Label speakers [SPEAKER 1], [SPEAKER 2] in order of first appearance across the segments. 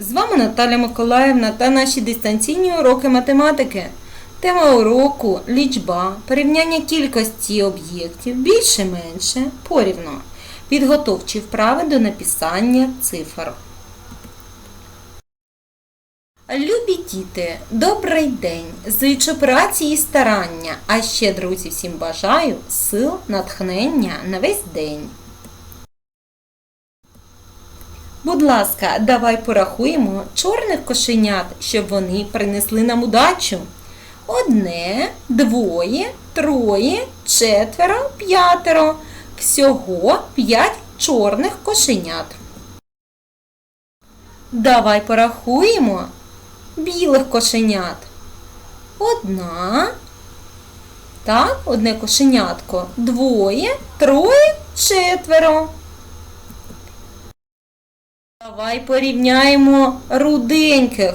[SPEAKER 1] З вами Наталя Миколаївна та наші дистанційні уроки математики. Тема уроку лічба, порівняння кількості об'єктів більше-менше порівно. Підготовчі вправи до написання цифр. Любі діти, добрий день! Зичу праці і старання, а ще, друзі, всім бажаю сил, натхнення на весь день. Будь ласка, давай порахуємо чорних кошенят, щоб вони принесли нам удачу. Одне, двоє, троє, четверо, п'ятеро. Всього п'ять чорних кошенят. Давай порахуємо білих кошенят. Одна. Так, одне кошенятко. Двоє, троє, четверо. Давай порівняємо руденьких.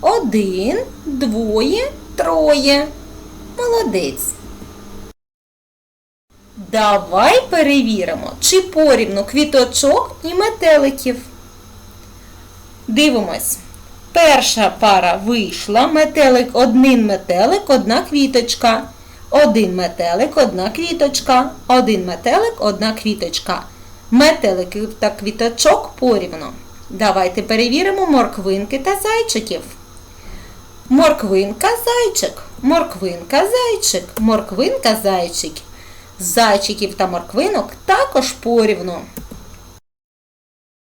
[SPEAKER 1] Один, двоє, троє. Молодець. Давай перевіримо, чи порівну квіточок і метеликів. Дивимось. Перша пара вийшла. Метелик один метелик, одна квіточка. Один метелик, одна квіточка. Один метелик, одна квіточка. Метеликів та квіточок порівну. Давайте перевіримо морквинки та зайчиків. Морквинка, зайчик, морквинка, зайчик, морквинка, зайчик. Зайчиків та морквинок також порівну.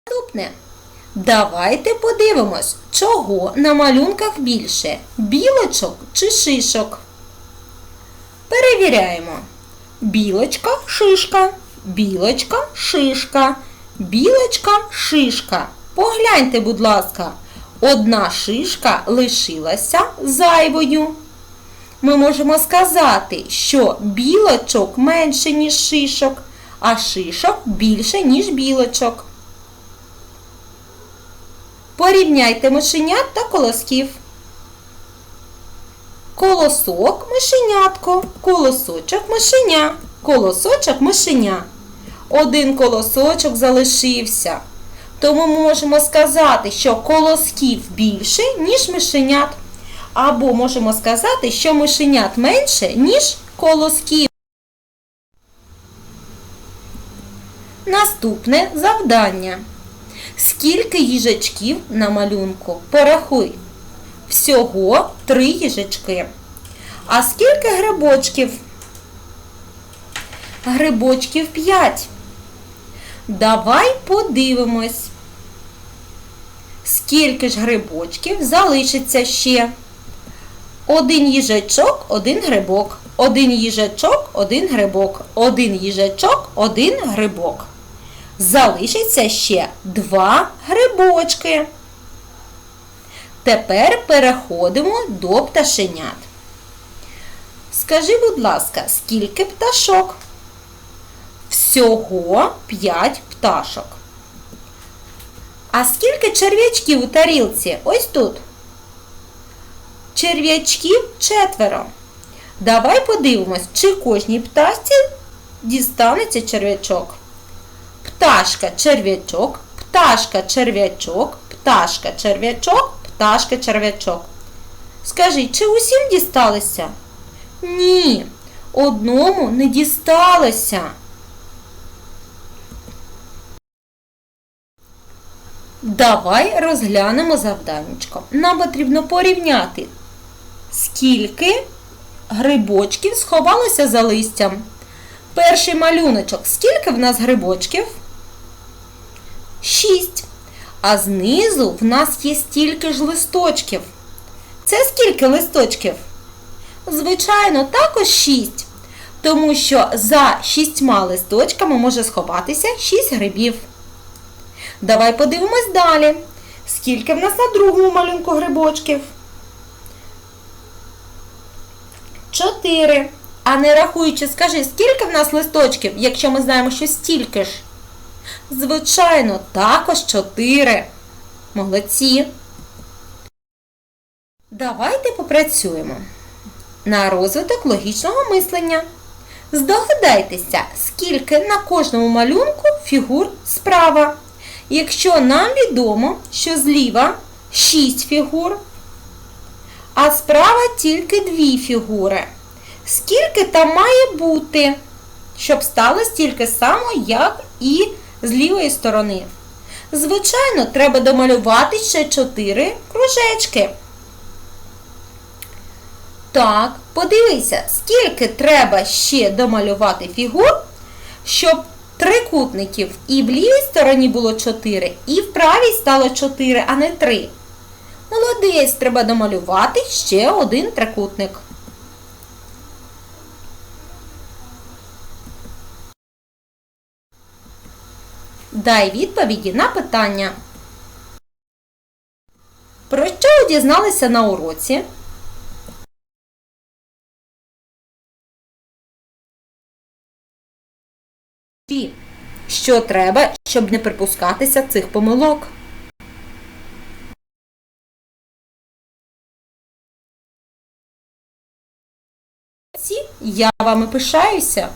[SPEAKER 1] Наступне. Давайте подивимось, чого на малюнках більше білочок чи шишок. Перевіряємо. Білочка, шишка, білочка, шишка, білочка, шишка. Погляньте, будь ласка, одна шишка лишилася зайвою. Ми можемо сказати, що білочок менше, ніж шишок, а шишок більше, ніж білочок. Порівняйте мишенят та колосків. Колосок мишенятко, колосочок мишеня, колосочок мишеня. Один колосочок залишився. Тому ми можемо сказати, що колосків більше, ніж мишенят. Або можемо сказати, що мишенят менше, ніж колосків. Наступне завдання. Скільки їжачків на малюнку? Порахуй. Всього три їжачки. А скільки грибочків? Грибочків 5. Давай подивимось. Скільки ж грибочків залишиться ще? Один їжачок, один грибок. Один їжачок, один грибок. Один їжачок, один грибок. Залишиться ще два грибочки. Тепер переходимо до пташенят. Скажи, будь ласка, скільки пташок? Всього 5 пташок. А скільки черв'ячків у тарілці? Ось тут. Черв'ячків четверо. Давай подивимось, чи кожній пташці дістанеться черв'ячок. Пташка черв'ячок, пташка черв'ячок, пташка черв'ячок, пташка черв'ячок. Скажи, чи усім дісталося? Ні, одному не дісталося. Давай розглянемо завданнячко. Нам потрібно порівняти, скільки грибочків сховалося за листям. Перший малюночок. Скільки в нас грибочків? Шість. А знизу в нас є стільки ж листочків. Це скільки листочків? Звичайно, також шість. Тому що за шістьма листочками може сховатися шість грибів. Давай подивимось далі. Скільки в нас на другому малюнку грибочків? Чотири. А не рахуючи, скажи, скільки в нас листочків, якщо ми знаємо, що стільки ж? Звичайно, також чотири. Молодці. Давайте попрацюємо на розвиток логічного мислення. Здогадайтеся, скільки на кожному малюнку фігур справа. Якщо нам відомо, що зліва 6 фігур, а справа тільки 2 фігури. Скільки там має бути, щоб стало стільки само, як і з лівої сторони? Звичайно, треба домалювати ще 4 кружечки. Так, подивися, скільки треба ще домалювати фігур, щоб трикутників і в лівій стороні було 4, і в правій стало 4, а не 3. Молодець, треба домалювати ще один трикутник. Дай відповіді на питання. Про що дізналися на уроці? Що треба, щоб не припускатися цих помилок? Я вами пишаюся.